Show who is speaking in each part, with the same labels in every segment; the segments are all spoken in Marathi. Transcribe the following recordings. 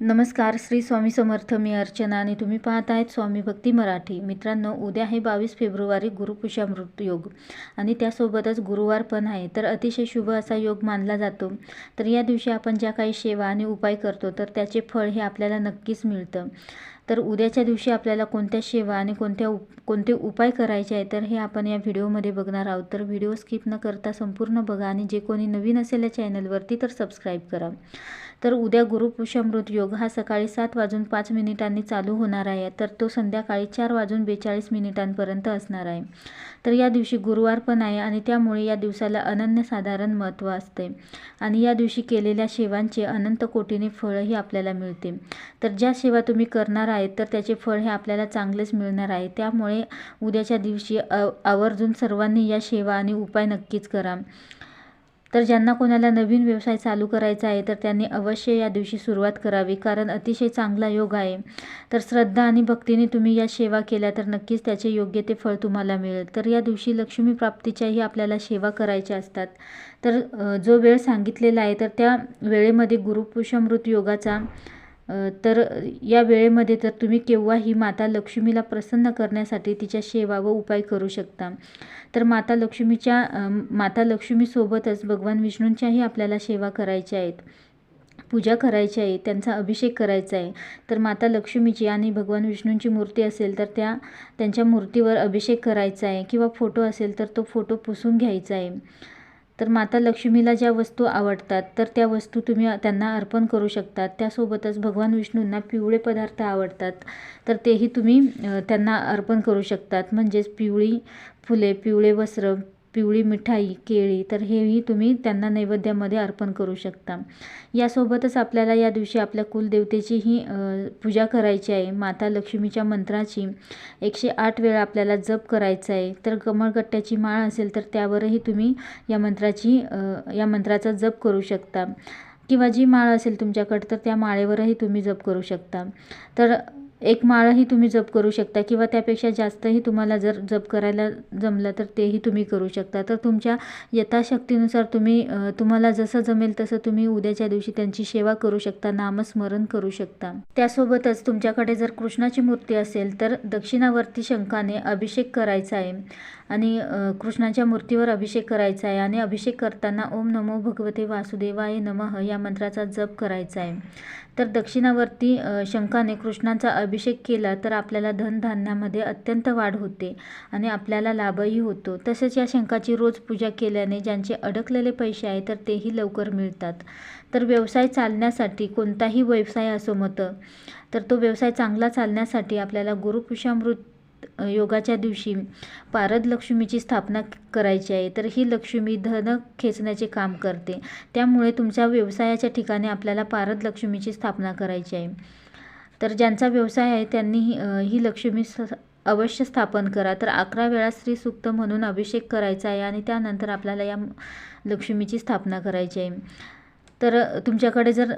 Speaker 1: नमस्कार श्री स्वामी समर्थ मी अर्चना आणि तुम्ही पाहत आहेत स्वामी भक्ती मराठी. मित्रांनो उद्या आहे बावीस फेब्रुवारी गुरुपुषामृत योग. आणि त्यासोबतच गुरुवार पण आहे तर अतिशय शुभ असा योग मानला जातो. तर या दिवशी आपण ज्या काही सेवा आणि उपाय करतो तर त्याचे फळ हे आपल्याला नक्कीच मिळतं. तर उद्याच्या दिवशी आपल्याला कोणत्या सेवा आणि कोणत्या उप कोणते उपाय करायचे आहे तर हे आपण या व्हिडिओमध्ये बघणार आहोत. तर व्हिडिओ स्किप न करता संपूर्ण बघा आणि जे कोणी नवीन असेल या चॅनलवरती तर सबस्क्राईब करा. तर उद्या गुरुपुषामृत योग हा सकाळी सात वाजून पाच मिनिटांनी चालू होणार आहे. तर तो संध्याकाळी चार वाजून बेचाळीस मिनिटांपर्यंत असणार आहे. तर या दिवशी गुरुवार पण आहे आणि त्यामुळे या दिवसाला अनन्यसाधारण महत्त्व असते. आणि या दिवशी केलेल्या सेवांचे अनंत कोटीने फळही आपल्याला मिळते. तर ज्या सेवा तुम्ही करणार आहेत तर त्याचे फळ हे आपल्याला चांगलेच मिळणार आहे. त्यामुळे उद्याच्या दिवशी आवर्जून सर्वांनी या सेवा आणि उपाय नक्कीच करा. तर ज्यांना कोणाला नवीन व्यवसाय चालू करायचा आहे तर त्यांनी अवश्य या दिवशी सुरुवात करावी कारण अतिशय चांगला योग आहे. तर श्रद्धा आणि भक्तीने तुम्ही या सेवा केल्या तर नक्कीच त्याचे योग्य ते फळ तुम्हाला मिळेल. तर या दिवशी लक्ष्मी प्राप्तीच्याही आपल्याला सेवा करायच्या असतात. तर जो वेळ सांगितलेला आहे तर त्या वेळेमध्ये गुरुपुषमृत योगाचा तर या वेळेमध्ये तर तुम्ही केव्हाही माता लक्ष्मीला प्रसन्न करण्यासाठी तिच्या सेवा व उपाय करू शकता. तर माता लक्ष्मीच्या माता लक्ष्मीसोबतच भगवान विष्णूंच्याही आपल्याला सेवा करायच्या आहेत. पूजा करायची आहे त्यांचा अभिषेक करायचा आहे. तर माता लक्ष्मीची आणि भगवान विष्णूंची मूर्ती असेल तर त्या त्यांच्या मूर्तीवर अभिषेक करायचा आहे किंवा फोटो असेल तर तो फोटो पुसून घ्यायचा आहे. तर माता लक्ष्मीला ज्या वस्तू आवडतात तर त्या वस्तू तुम्ही त्यांना अर्पण करू शकतात. त्यासोबतच भगवान विष्णूंना पिवळे पदार्थ आवडतात तर तेही तुम्ही त्यांना अर्पण करू शकतात. म्हणजेच पिवळी फुले पिवळे वस्त्र पिवळी मिठाई केळी तर हेही तुम्ही त्यांना नैवेद्यामध्ये अर्पण करू शकता. यासोबतच आपल्याला या दिवशी आपल्या कुलदेवतेचीही पूजा करायची आहे. माता लक्ष्मीच्या मंत्राची एकशे आठ वेळा आपल्याला जप करायचा आहे. तर कमळगट्ट्याची माळ असेल तर त्यावरही तुम्ही या मंत्राची या मंत्राचा जप करू शकता. किंवा जी माळ असेल तुमच्याकडं तर त्या माळेवरही तुम्ही जप करू शकता. तर एक माळाही तुम्ही जप करू शकता किंवा त्यापेक्षा जास्तही तुम्हाला जर जप करायला जमलं तर तेही तुम्ही करू शकता. तर तुमच्या यथाशक्तीनुसार तुम्ही तुम्हाला जसं जमेल तसं तुम्ही उद्याच्या दिवशी त्यांची सेवा करू शकता नामस्मरण करू शकता. त्यासोबतच तुमच्याकडे जर कृष्णाची मूर्ती असेल तर दक्षिणावर्ती शंखाने अभिषेक करायचा आहे आणि कृष्णाच्या मूर्तीवर अभिषेक करायचा आहे आणि अभिषेक करताना ओम नमो भगवते वासुदेवाय नमः या मंत्राचा जप करायचा आहे. तर दक्षिणावर्ती शंखाने कृष्णाचा अभिषेक केला तर आपल्याला धनधान्यामध्ये अत्यंत वाढ होते आणि आपल्याला लाभही होतो. तसेच या शंखाची रोज पूजा केल्याने ज्यांचे अडकलेले पैसे आहे तर तेही लवकर मिळतात. तर व्यवसाय चालण्यासाठी कोणताही व्यवसाय असो मतं तर तो व्यवसाय चांगला चालण्यासाठी आपल्याला गुरुपुषामृत योगाच्या दिवशी पारद लक्ष्मीची स्थापना करायची आहे तर ही लक्ष्मी धन खेचण्याचे काम करते. त्यामुळे तुमच्या व्यवसायाच्या ठिकाणी आपल्याला पारद लक्ष्मीची स्थापना करायची आहे. तर ज्यांचा व्यवसाय आहे त्यांनी ही लक्ष्मी अवश्य स्थापन करा. तर अकरा वेळा स्त्री सुक्त म्हणून अभिषेक करायचा आहे आणि त्यानंतर आपल्याला या लक्ष्मीची स्थापना करायची आहे. तर तुमच्याकडे जर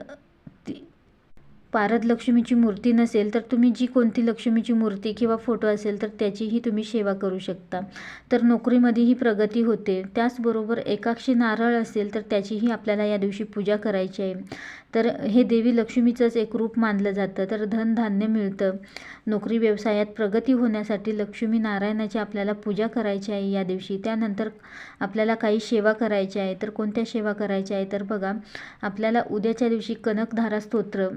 Speaker 1: पारद लक्ष्मीची मूर्ती नसेल तर तुम्ही जी कोणती लक्ष्मीची मूर्ती किंवा फोटो असेल तर त्याचीही तुम्ही सेवा करू शकता. तर नोकरीमध्येही प्रगती होते. त्याचबरोबर एकाक्षी नारळ असेल तर त्याचीही आपल्याला या दिवशी पूजा करायची आहे. तर हे देवी लक्ष्मीचंच एक रूप मानलं जातं. तर धनधान्य मिळतं. नोकरी व्यवसायात प्रगती होण्यासाठी लक्ष्मी नारायणाची आपल्याला पूजा करायची आहे या दिवशी. त्यानंतर आपल्याला काही सेवा करायच्या आहे. तर कोणत्या सेवा करायच्या आहे? तर बघा आपल्याला उद्याच्या दिवशी कनकधारा स्तोत्र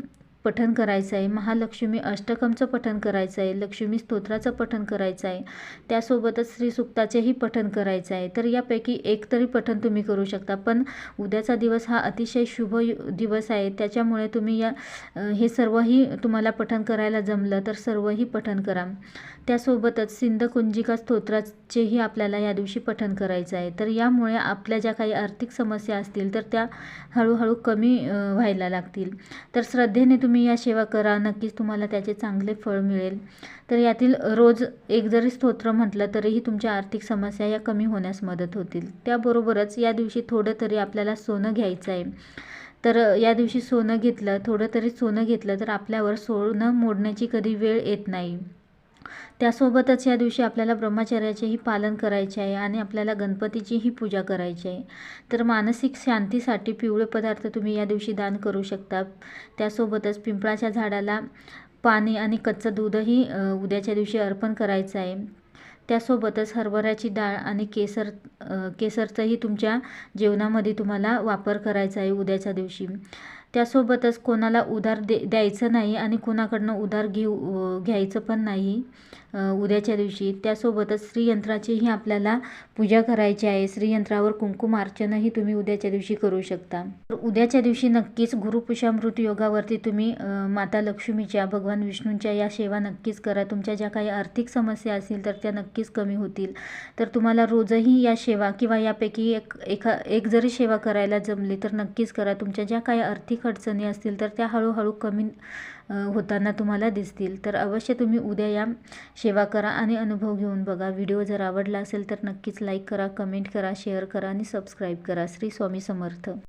Speaker 1: पठन करायचं आहे महालक्ष्मी अष्टकमचं पठन करायचं आहे लक्ष्मी स्तोत्राचं पठन करायचं आहे त्यासोबतच श्रीसुक्ताचेही पठन करायचं आहे तर यापैकी एक तरी पठन तुम्ही करू शकता. पण उद्याचा दिवस हा अतिशय शुभ दिवस आहे. त्याच्यामुळे तुम्ही या हे सर्वही तुम्हाला पठन करायला जमलं तर सर्वही पठन करा. त्यासोबतच सिंधकुंजिका स्तोत्राचेही आपल्याला या दिवशी पठन करायचं आहे तर यामुळे आपल्या ज्या काही आर्थिक समस्या असतील तर त्या हळूहळू कमी व्हायला लागतील. तर श्रद्धेने तुम्ही तुम्ही या सेवा करा नक्कीच तुम्हाला त्याचे चांगले फळ मिळेल. तर यातील रोज एक जरी स्तोत्र म्हटलं तरीही तुमच्या आर्थिक समस्या या कमी होण्यास मदत होतील. त्याबरोबरच या दिवशी थोडं तरी आपल्याला सोनं घ्यायचं आहे. तर या दिवशी सोनं घेतलं थोडं तरी सोनं घेतलं तर आपल्यावर सोनं मोडण्याची कधी वेळ येत नाही. त्यासोबतच या दिवशी आपल्याला ब्रह्मचर्याचेही पालन करायचे आहे आणि आपल्याला गणपतीचीही पूजा करायची आहे. तर मानसिक शांतीसाठी पिवळे पदार्थ तुम्ही या दिवशी दान करू शकता. त्यासोबतच पिंपळाच्या झाडाला पाणी आणि कच्चं दूधही उद्याच्या दिवशी अर्पण करायचं आहे. त्यासोबतच हरभऱ्याची डाळ आणि केसर केसरचाही तुमच्या जेवणामध्ये तुम्हाला वापर करायचा आहे उद्याच्या दिवशी. त्यासोबतच कोणाला उधार दे द्यायचं नाही आणि कोणाकडनं उधार घेऊ घ्यायचं पण नाही उद्याच्या दिवशी त्यासोबतच श्रीयंत्राचीही आपल्याला पूजा करायची आहे. श्रीयंत्रावर कुंकुम अर्चनही तुम्ही उद्याच्या दिवशी करू शकता. तर उद्याच्या दिवशी नक्कीच गुरुपुषामृत योगावरती तुम्ही माता लक्ष्मीच्या भगवान विष्णूंच्या या सेवा नक्कीच करा. तुमच्या ज्या काही आर्थिक समस्या असतील तर त्या नक्कीच कमी होतील. तर तुम्हाला रोजही या सेवा किंवा यापैकी एक एका एक जरी सेवा करायला जमली तर नक्कीच करा. तुमच्या ज्या काही आर्थिक अडचणी असतील तर त्या हळूहळू कमी होताना तुम्हाला दिसतील. तर अवश्य तुम्ही उद्या या. सेवा करा आणि अनुभव घेऊन बघा. व्हिडिओ जर आवडला असेल तर नक्कीच लाईक करा कमेंट करा शेअर करा आणि सबस्क्राईब करा. श्री स्वामी समर्थ.